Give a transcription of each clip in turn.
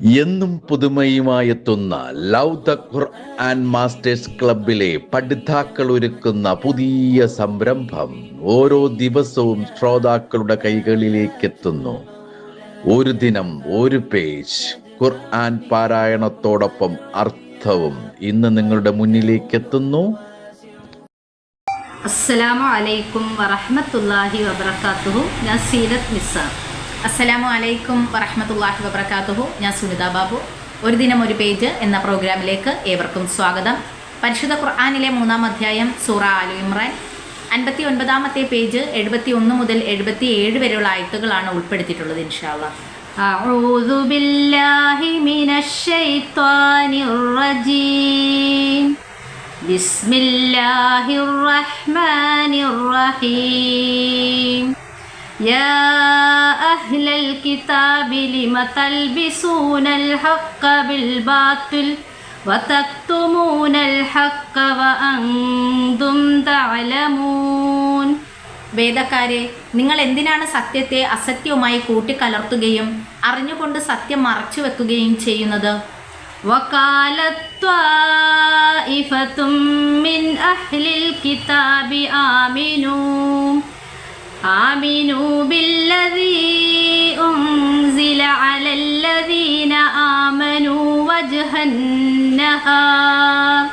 എന്നും പുതുമയുമായെത്തുന്ന love the Quran masters ക്ലബിലെ പഠിതാക്കൾ ഒരുക്കുന്ന പുതിയ സംരംഭം ഓരോ ദിവസവും ശ്രോതാക്കളുടെ കൈകളിലേക്ക് എത്തുന്നു ഒരു ദിനം ഒരു പേജ്. ഖുർആൻ പാരായണത്തോടൊപ്പം അർത്ഥവും ഇന്ന് നിങ്ങളുടെ മുന്നിലേക്ക് എത്തുന്നു അസ്സലാമു അലൈക്കും വറഹ്മത്തുള്ളാഹി വബറകാതുഹു ഞാൻ സീലത്ത് നിസാർ. അസ്സലാമു അലൈക്കും വറഹ്മത്തുള്ളാഹി വബറകാതുഹു ഞാൻ സുനിത ബാബു ഒരു ദിനം ഒരു പേജ് എന്ന പ്രോഗ്രാമിലേക്ക് ഏവർക്കും സ്വാഗതം പരിശുദ്ധ ഖുർആനിലെ മൂന്നാം അധ്യായം സൂറ ആലു ഇമ്രാൻ അൻപത്തി ഒൻപതാമത്തെ പേജ് എഴുപത്തി ഒന്ന് മുതൽ എഴുപത്തി ഏഴ് വരെയുള്ള ആയത്തുകളാണ് ഉൾപ്പെടുത്തിയിട്ടുള്ളത് ഇൻഷാല്ല أعوذ بالله من الشيطان الرجيم بسم الله الرحمن الرحيم يا أهل الكتاب لم تلبسون الحق بالباطل وتكتمون الحق وأنتم تعلمون വേദക്കാരെ നിങ്ങൾ എന്തിനാണ് സത്യത്തെ അസത്യവുമായി കൂട്ടിക്കലർത്തുകയും അറിഞ്ഞുകൊണ്ട് സത്യം മറച്ചു വെക്കുകയും ചെയ്യുന്നത് وقالت طائفة من أهل الكتاب آمنوا آمنوا بالذي أنزل على الذين آمنوا وجه النهار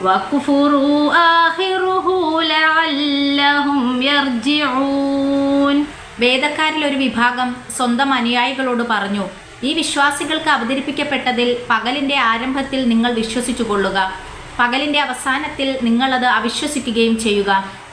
وكفروا آخره لعلهم يرجعون വേദക്കാരിൽ ഒരു വിഭാഗം സ്വന്തം അനുയായികളോട് പറഞ്ഞു ഈ വിശ്വാസികൾക്ക് അവതരിപ്പിക്കപ്പെട്ടതിൽ പകലിന്റെ ആരംഭത്തിൽ നിങ്ങൾ വിശ്വസിച്ചു കൊള്ളുക പകലിന്റെ അവസാനത്തിൽ നിങ്ങളത് അവിശ്വസിക്കുകയും ചെയ്യുക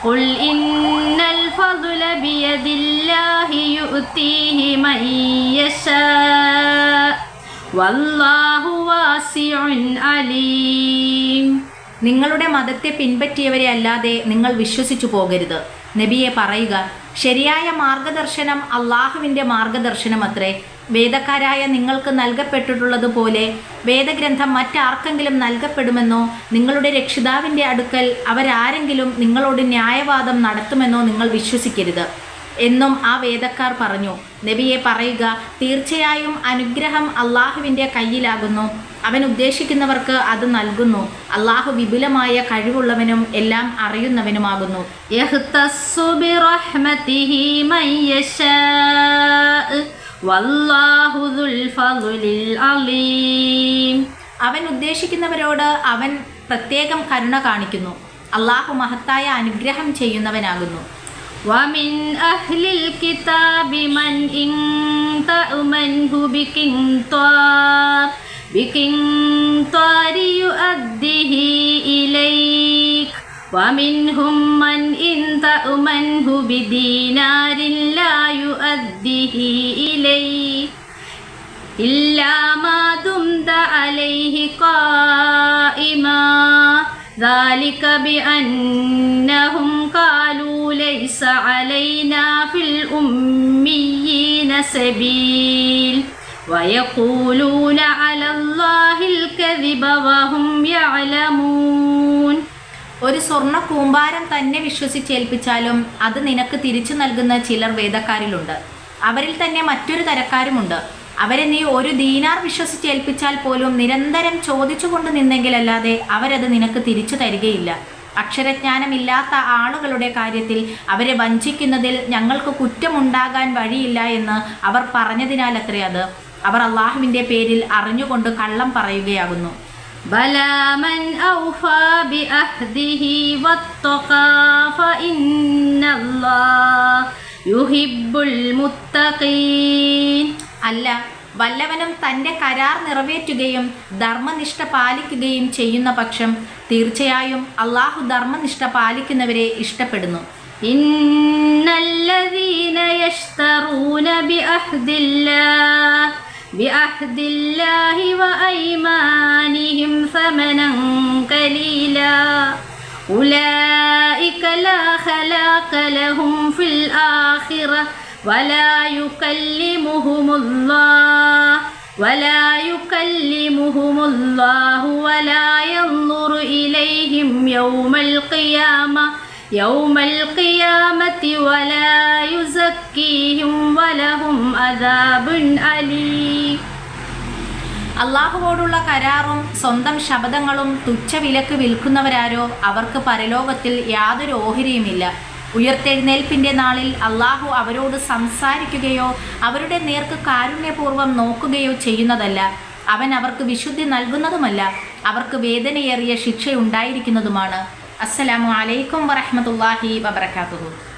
قل إن الفضل بيد الله يؤتيه من يشاء والله واسع عليم നിങ്ങളുടെ മതത്തെ പിൻപറ്റിയവരെ അല്ലാതെ നിങ്ങൾ വിശ്വസിച്ചു പോകരുത് നബിയെ പറയുക ശരിയായ മാർഗദർശനം അള്ളാഹുവിൻ്റെ മാർഗദർശനം അത്രേ വേദക്കാരായ നിങ്ങൾക്ക് നൽകപ്പെട്ടിട്ടുള്ളതുപോലെ വേദഗ്രന്ഥം മറ്റാർക്കെങ്കിലും നൽകപ്പെടുമെന്നോ നിങ്ങളുടെ രക്ഷിതാവിന്റെ അടുക്കൽ അവരാരെങ്കിലും നിങ്ങളോട് ന്യായവാദം നടത്തുമെന്നോ നിങ്ങൾ വിശ്വസിക്കരുത്. എന്നും ആ വേദക്കാർ പറഞ്ഞു. നബിയെ പറയുക തീർച്ചയായും അനുഗ്രഹം അള്ളാഹുവിന്റെ കയ്യിലാകുന്നു. അവൻ ഉദ്ദേശിക്കുന്നവർക്ക് അത് നൽകുന്നു. അള്ളാഹു വിപുലമായ കഴിവുള്ളവനും എല്ലാം അറിയുന്നവനുമാകുന്നു. യഹ്തസ്സു ബിറഹ്മതിഹി മൻ യശാഅ വല്ലാഹു ദുൽ ഫദ്ലിൽ അലീം അവൻ ഉദ്ദേശിക്കുന്നവരോട് അവൻ പ്രത്യേകം കരുണ കാണിക്കുന്നു അള്ളാഹു മഹത്തായ അനുഗ്രഹം ചെയ്യുന്നവനാകുന്നു ومن أهل الكتاب من إن تأمنه بقنطار بقنطار يؤده إليك ومنهم من إن تأمنه بدينار لا يؤده إليك إلا ما دمت عليه قائما ذلك بأنهم قالوا ليس علينا في الأميين سبيل ويقولون على الله الكذب وهم يعلمون ഒരു സ്വർണ്ണ കൂമ്പാരം തന്നെ വിശ്വസിച്ചേൽപ്പിച്ചാലും അത് നിനക്ക് തിരിച്ചു നൽകുന്ന ചിലർ വേദക്കാരിലുണ്ട് അവരിൽ തന്നെ മറ്റൊരു തരക്കാരുമുണ്ട്. അവരെ നീ ഒരു ദീനാർ വിശ്വസിച്ചേൽപ്പിച്ചാൽ പോലും നിരന്തരം ചോദിച്ചുകൊണ്ട് നിന്നെങ്കിലല്ലാതെ അവരത് നിനക്ക് തിരിച്ചു തരികയില്ല. അക്ഷരജ്ഞാനമില്ലാത്ത ആളുകളുടെ കാര്യത്തിൽ അവരെ വഞ്ചിക്കുന്നതിൽ ഞങ്ങൾക്ക് കുറ്റമുണ്ടാകാൻ വഴിയില്ല എന്ന് അവർ പറഞ്ഞതിനാലത്രേ അത്. അവർ അള്ളാഹുവിന്റെ പേരിൽ അറിഞ്ഞുകൊണ്ട് കള്ളം പറയുകയാകുന്നു. ബലാമൻ من أوفى بعهده واتقى فإن الله يحب المتقين അല്ല വല്ലവനും തൻ്റെ കരാർ നിറവേറ്റുകയും ധർമ്മനിഷ്ഠ പാലിക്കുകയും ചെയ്യുന്ന പക്ഷം തീർച്ചയായും അള്ളാഹു ധർമ്മനിഷ്ഠ പാലിക്കുന്നവരെ ഇഷ്ടപ്പെടുന്നു إن الذين يشترون بعهد الله بعهد الله وأيمانهم ثمنا قليلا أولئك لا خلاق لهم في الآخرة ولا يكلمهم الله ولا يكلمهم الله ولا ينظر إليهم يوم القيامة يوم القيامة ولا يزكيهم ولهم عذاب أليم അള്ളാഹുവോടുള്ള കരാറും സ്വന്തം ശബ്ദങ്ങളും തുച്ഛവിലക്ക് വിൽക്കുന്നവരാരോ അവർക്ക് പരലോകത്തിൽ യാതൊരു ഓഹരിയുമില്ല ഉയർത്തെഴുന്നേൽപ്പിന്റെ നാളിൽ അള്ളാഹു അവരോട് സംസാരിക്കുകയോ അവരുടെ നേർക്ക് കാരുണ്യപൂർവം നോക്കുകയോ ചെയ്യുന്നതല്ല. അവൻ അവർക്ക് വിശുദ്ധി നൽകുന്നതുമല്ല അവർക്ക് വേദനയേറിയ ശിക്ഷയുണ്ടായിരിക്കുന്നതുമാണ്. അസ്സലാമു അലൈക്കും വറഹ്മത്തുള്ളാഹി വബറകാതുഹു.